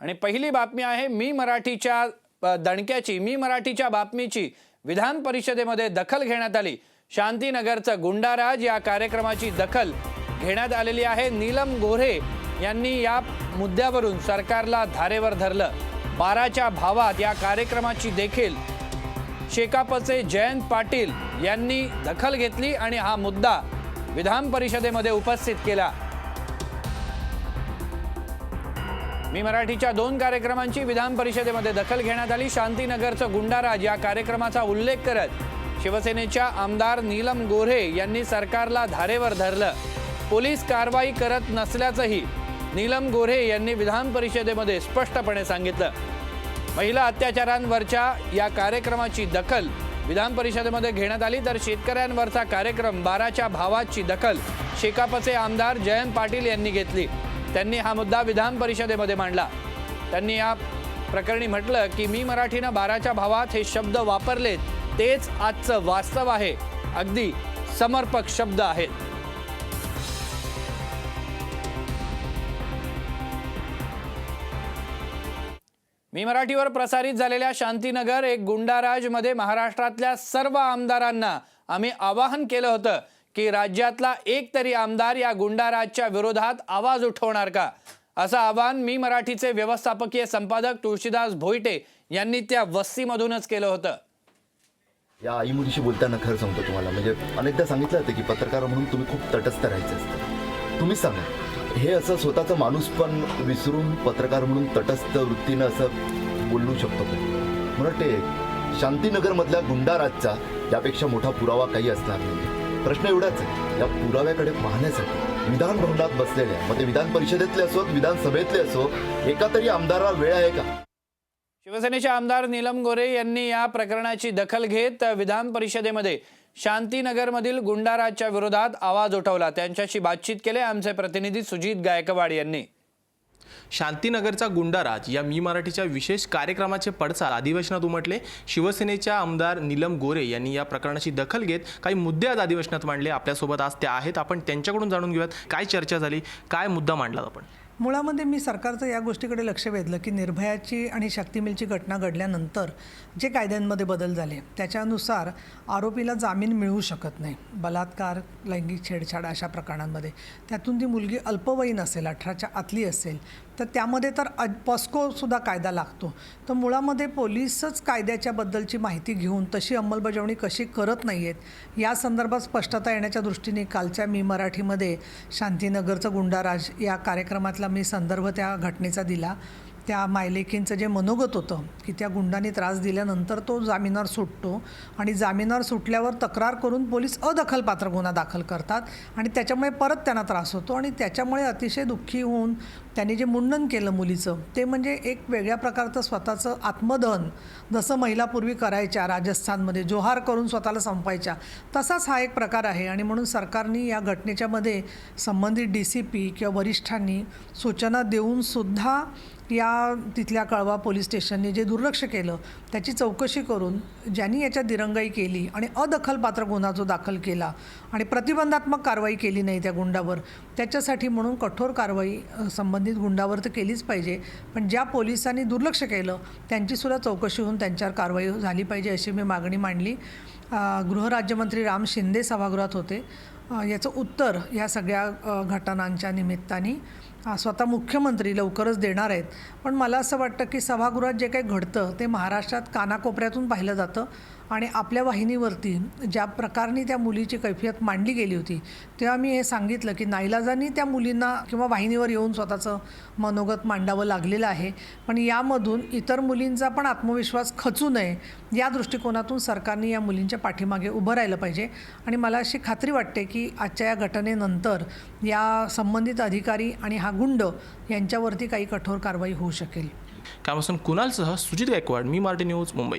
आणि पहिली बातमी आहे मी मराठीच्या दणक्याची मी मराठीच्या बातमीची विधान परिषदेमध्ये दखल घेण्यात आली. शांतीनगरचं गुंडाराज या कार्यक्रमाची दखल घेण्यात आलेली आहे. नीलम गोऱ्हे यांनी या मुद्द्यावरून सरकारला धारेवर धरलं. बाराच्या भावात या कार्यक्रमाची देखील शेकापचे जयंत पाटील यांनी दखल घेतली आणि हा मुद्दा विधान परिषदेमध्ये उपस्थित केला. मी मराठीच्या दोन कार्यक्रमांची विधान परिषदेमध्ये दखल घेण्यात आली. शांतीनगरचं गुंडाराज या कार्यक्रमाचा उल्लेख करत शिवसेनेच्या आमदार नीलम गोऱ्हे यांनी सरकारला धारेवर धरलं. पोलीस कारवाई करत नसल्याचंही नीलम गोऱ्हे यांनी विधान परिषदेमध्ये स्पष्टपणे सांगितलं. महिला अत्याचारांवरच्या या कार्यक्रमाची दखल विधान परिषदेमध्ये घेण्यात आली. तर शेतकऱ्यांवरचा कार्यक्रम बाराच्या भावाची दखल शेकापचे आमदार जयंत पाटील यांनी घेतली. त्यांनी हा मुद्दा विधान परिषदेमध्ये मांडला. त्यांनी या प्रकरणी म्हटलं की मी मराठीनं बाराच्या भावात हे शब्द वापरलेत. तेच आजचं वास्तव आहे. अगदी समर्पक शब्द आहेत. मी मराठीवर प्रसारित झालेल्या शांतीनगर एक गुंडाराजमध्ये महाराष्ट्रातल्या सर्व आमदारांना आम्ही आवाहन केलं होतं की राज्यातला एक तरी आमदार या गुंडाराजच्या विरोधात आवाज उठवणार का? असं आवाहन मी मराठीचे व्यवस्थापकीय संपादक तुळशीदास भोईटे यांनी त्या वस्तीमधूनच केलं होतं. या आई मुलीशी बोलताना खरं सांगतो तुम्हाला म्हणजे अनेकदा सांगितलं होतं की पत्रकार म्हणून तुम्ही खूप तटस्थ राहायचं असतं. तुम्हीच सांगा. हे असं स्वतःचं माणूस पण विसरून पत्रकार म्हणून तटस्थ वृत्तीनं असं बोलू शकतो का? शांतीनगरमधल्या गुंडाराजचा यापेक्षा मोठा पुरावा काही असणार नाही प्रश्न एवढाच आहे. या पुराव्याकडे पाहण्यासाठी विधान भवनात बसलेल्या मग ते विधान परिषदेतले असो विधानसभेतले असो एका तरी आमदाराला वेळ आहे का? शिवसेनेचे आमदार नीलम गोरे यांनी या प्रकरणाची दखल घेत विधान परिषदेमध्ये शांतीनगरमधील गुंडाराजच्या विरोधात आवाज उठवला. त्यांच्याशी बातचीत केले आमचे प्रतिनिधी सुजित गायकवाड यांनी. शांतीनगरचा गुंडाराज या मी मराठीच्या विशेष कार्यक्रमाचे पडसाद अधिवेशनात उमटले. शिवसेनेच्या आमदार नीलम गोरे यांनी या प्रकरणाची दखल घेत काही मुद्दे आज अधिवेशनात मांडले. आपल्यासोबत आज त्या आहेत. आपण त्यांच्याकडून जाणून घेऊयात. काय चर्चा झाली? काय मुद्दा मांडला आपण? मुळामध्ये मी सरकारचं या गोष्टीकडे लक्ष वेधलं की निर्भयाची आणि शक्ती मिलची घटना घडल्यानंतर जे कायद्यांमध्ये बदल झाले त्याच्यानुसार आरोपीला जामीन मिळू शकत नाही. बलात्कार लैंगिक छेडछाड अशा प्रकरणांमध्ये. त्यातून ती मुलगी अल्पवयीन असेल अठराच्या आतली असेल तर त्यामध्ये तर पॉस्कोसुद्धा कायदा लागतो. तर मुळामध्ये पोलीसच कायद्याच्या बद्दलची माहिती घेऊन तशी अंमलबजावणी कशी करत नाही आहेत या संदर्भात स्पष्टता येण्याच्या दृष्टीने कालच्या मी मराठीमध्ये शांतीनगरचं गुंडाराज या कार्यक्रमातला मी संदर्भ त्या घटनेचा दिला. त्या मायलेकींचं जे मनोगत होतं की त्या गुंडाने त्रास दिल्यानंतर तो जामिनावर सुटतो आणि जामिनावर सुटल्यावर तक्रार करून पोलीस अदखलपात्र गुन्हा दाखल करतात आणि त्याच्यामुळे परत त्यांना त्रास होतो आणि त्याच्यामुळे अतिशय दुःखी होऊन त्यांनी जे मुंडन केलं मुलीचं ते म्हणजे एक वेगळ्या प्रकारचं स्वतःचं आत्मदहन जसं महिला पूर्वी करायच्या राजस्थानमध्ये जोहार करून स्वतःला संपायच्या तसाच हा एक प्रकार आहे आणि म्हणून सरकारने या घटनेच्यामध्ये संबंधित डी सी पी किंवा वरिष्ठांनी सूचना देऊनसुद्धा या तिथल्या कळवा पोलीस स्टेशनने जे दुर्लक्ष केलं त्याची चौकशी करून ज्यांनी याच्यात दिरंगाई केली आणि अदखलपात्र गुन्हा जो दाखल केला आणि प्रतिबंधात्मक कारवाई केली नाही त्या गुंडावर त्याच्यासाठी म्हणून कठोर कारवाई संबंधित संबंधित गुंडावर तर केलीच पाहिजे. पण ज्या पोलिसांनी दुर्लक्ष केलं त्यांचीसुद्धा चौकशी होऊन त्यांच्यावर कारवाई झाली पाहिजे अशी मी मागणी मांडली. गृहराज्यमंत्री राम शिंदे सभागृहात होते. याचं उत्तर या सगळ्या घटनांच्या निमित्ताने स्वतः मुख्यमंत्री लवकरच देणार आहेत. पण मला असं वाटतं की सभागृहात जे काही घडतं ते महाराष्ट्रात कानाकोपऱ्यातून पाहिलं जातं. आणि आपल्या वाहिनीवरती ज्या प्रकारनी त्या मुलीची कैफियत मांडली गेली होती तेव्हा मी हे सांगितलं की नाईलाजांनी त्या मुलींना किंवा वाहिनीवर येऊन स्वतःचं मनोगत मांडावं लागलेलं आहे. पण यामधून इतर मुलींचा पण आत्मविश्वास खचू नये या दृष्टिकोनातून सरकारने या मुलींच्या पाठीमागे उभं राहिलं पाहिजे. आणि मला अशी खात्री वाटते की आजच्या या घटनेनंतर या संबंधित अधिकारी आणि हा गुंड यांच्यावरती काही कठोर कारवाई होऊ शकेल. कामासून कुणालसह सुजित गायकवाड मी मार्टी न्यूज मुंबई.